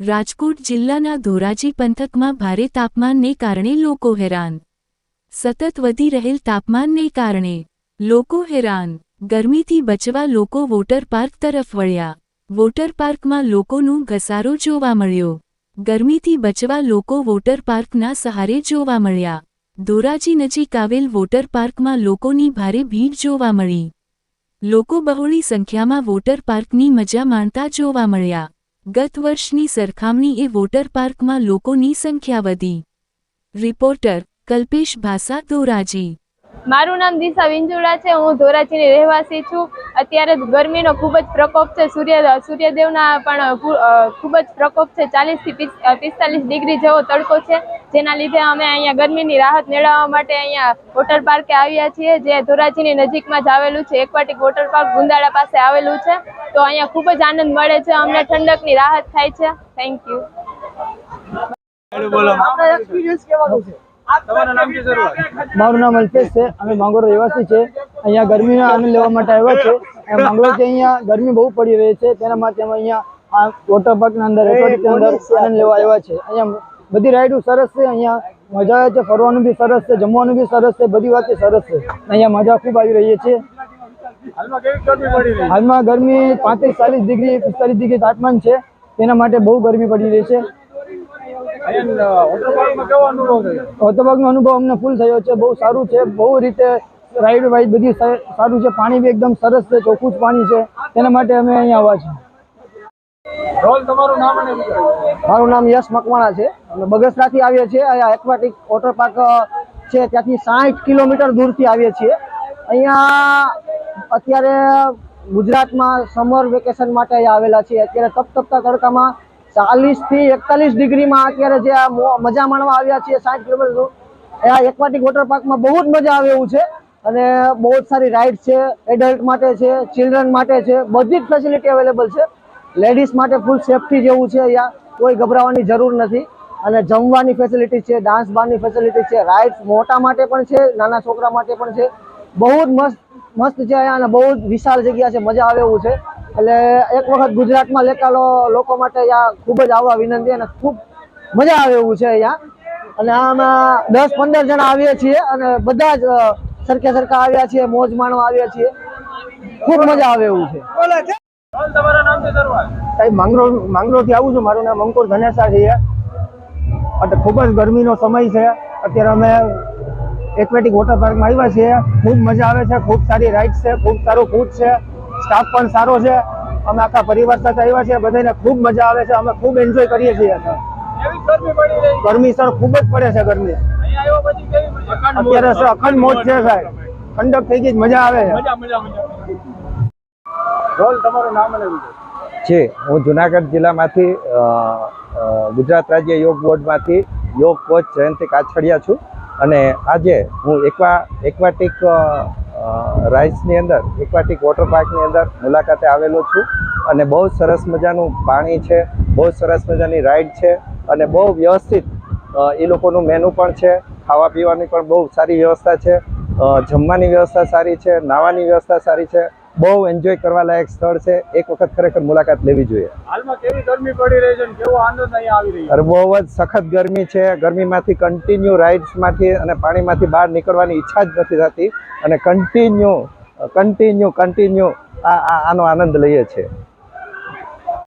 રાજકોટ જિલ્લાના ધોરાજી પંથકમાં ભારે તાપમાનને કારણે લોકો હેરાન. સતત વધી રહેલ તાપમાનને કારણે લોકો હેરાન. ગરમીથી બચવા લોકો વોટર પાર્ક તરફ વળ્યા. વોટર પાર્કમાં લોકોનું ઘસારો જોવા મળ્યો. ગરમીથી બચવા લોકો વોટર પાર્કના સહારે જોવા મળ્યા. ધોરાજી નજીક આવેલ વોટર પાર્કમાં લોકોની ભારે ભીડ જોવા મળી. લોકો બહોળી સંખ્યામાં વોટર પાર્કની મજા માણતા જોવા મળ્યા. ગત વર્ષની સરખામણીએ વોટર પાર્કમાં લોકોની સંખ્યા વધી. રિપોર્ટર કલ્પેશ ભાસા ધોરાજી મારું નામ દિશા વિંજોડા છે. હું ધોરાજીની રહેવાસી છું. અત્યારે ગરમીનો ખૂબ જ પ્રકોપ છે. સૂર્ય સૂર્યદેવના પણ ખૂબ જ પ્રકોપ છે. ચાલીસથી પિસ્તાલીસ ડિગ્રી જેવો તડકો છે. જેના લીધે અમે અહીંયા ગરમીની રાહત મેળવવા માટે અહીંયા વોટર પાર્કે આવ્યા છીએ. જે ધોરાજીની નજીકમાં જ આવેલું છે. એકવાટિક વોટર પાર્ક ગુંદાળા પાસે આવેલું છે. તો અહીંયા ખૂબ જ આનંદ મળે છે. અમને ઠંડકની રાહત થાય છે. થેન્ક યુ બોલો. આપણા એક્સપિરિયન્સ કેવાનું છે? તમારું નામ શું શરૂઆત મારું નામ અલ્પેશ છે. અમે માંગોર રહેવાસી છે અહીંયા ગરમીનો આનંદ લેવા માટે આવ્યા છે. અને માંગરોળથી અહીંયા ગરમી બહુ પડી રહી છે. તેના માટે અમે અહીંયા આ વોટર પાર્કના અંદર એક્વાટિકના અંદર આનંદ લેવા આવ્યા છે. અહીંયા બધી રાઈડો સરસ છે. અહીંયા મજા આવે છે. ફરવાનું બી સરસ છે. જમવાનું બી સરસ છે. બધી વાત સરસ છે. અહીંયા મજા ખૂબ આવી રહી છે. હાલમાં ગરમી પાંત્રીસ ચાલીસ ડિગ્રી પિસ્તાલીસ ડિગ્રી તાપમાન છે. તેના માટે બહુ ગરમી પડી રહી છે. વોટર વોટરપાર્કનો અનુભવ અમને ફૂલ થયો છે. બહુ સારું છે. બહુ રીતે રાઈડ વાઈડ બધી સારું છે. પાણી બી એકદમ સરસ છે. ચોખ્ખું જ પાણી છે. તેના માટે અમે અહીંયા આવ્યા છીએ. મારું નામ યશ મકવાણા છે. અમે બગસરાથી આવીએ છીએ. અહીંયા એક્વાટિક વોટર પાર્ક છે. ત્યાંથી સાઠ કિલોમીટર દૂરથી આવીએ છીએ. અહીંયા અત્યારે ગુજરાતમાં સમર વેકેશન માટે અહીંયા આવેલા છીએ. અત્યારે તપતપતા તડકામાં ચાલીસથી એકતાલીસ ડિગ્રીમાં અત્યારે જે મજા માણવા આવ્યા છીએ સાઠ કિલોમીટર દૂર. આ એક્વાટિક વોટર પાર્કમાં બહુ જ મજા આવે એવું છે. અને બહુ જ સારી રાઇડ છે એડલ્ટ માટે છે ચિલ્ડ્રન માટે છે, બધી જ ફેસિલિટી અવેલેબલ છે. લેડીઝ માટે ફૂલ સેફટી જેવું છે અહીંયા, કોઈ ગભરાવાની જરૂર નથી. અને જમવાની ફેસિલિટી છે ડાન્સ બારની ફેસિલિટી છે રાઇડ્સ મોટા માટે પણ છે, નાના છોકરા માટે પણ છે. બહુ જ મસ્ત મસ્ત છે અહીંયા અને બહુ જ વિશાળ જગ્યા છે, મજા આવે એવું છે. એટલે એક વખત ગુજરાતમાં લેતા લોકો માટે અહીંયા ખૂબ જ આવવા વિનંતી અને ખૂબ મજા આવે એવું છે અહીંયા. અને આમાં દસ પંદર જણા આવીએ છીએ અને બધા જ સરખે સરખા આવ્યા છીએ મોજ માણવા આવ્યા છીએ. ખૂબ મજા આવે એવું છે. સાહેબ માંગરોળ માંગરોળથી આવું છું. મારું નામ અંકુર ધનેસા છે. એટલે ખૂબ જ ગરમીનો સમય છે. અત્યારે અમે એક્વેટિક વોટર પાર્કમાં આવ્યા છીએ. ખૂબ મજા આવે છે. ખૂબ સારી રાઈડ છે. ખૂબ સારું ફૂડ છે. સ્ટાફ પણ સારો છે. અમે આખા પરિવાર સાથે આવ્યા છીએ. બધાને ખૂબ મજા આવે છે. અમે ખૂબ એન્જોય કરીએ છીએ. ગરમી સર ખૂબ જ પડે છે ગરમી. અત્યારે અખંડ મોજ છે સાહેબ. ઠંડક થઈ ગઈ મજા આવે. છે મજા મજા મજા. રોલ તમારું નામ અને. છે હું જુનાગઢ જિલ્લામાંથી ગુજરાત રાજ્ય યોગ બોર્ડમાંથી યોગ કોચ જયંતિ કાછડિયા છું. અને આજે હું એકવા એક્વાટિક રાઇડ્સની અંદર એક્વાટિક વોટર પાર્કની અંદર મુલાકાતે આવેલો છું. અને બહુ સરસ મજાનું પાણી છે બહુ સરસ મજાની રાઈડ છે અને બહુ વ્યવસ્થિત એ લોકોનું મેનુ પણ છે. ખાવા પીવાની પણ બહુ સારી વ્યવસ્થા છે. જમવાની વ્યવસ્થા સારી છે નાવાની વ્યવસ્થા સારી છે. બહુ એન્જોય કરવા લાયક સ્થળ છે. એક વખત ખરેખર મુલાકાત લેવી જોઈએ. હાલમાં કેવી ગરમી પડી રહી છે અને કેવો આનંદ અહીંયા આવી રહ્યો અરે બહુ જ સખત ગરમી છે. ગરમીમાંથી કન્ટિન્યુ રાઇડ્સમાંથી અને પાણીમાંથી બહાર નીકળવાની ઈચ્છા જ નથી થતી. અને કન્ટિન્યુ કન્ટિન્યુ કન્ટિન્યુ આ- આનો આનંદ લઈએ છીએ.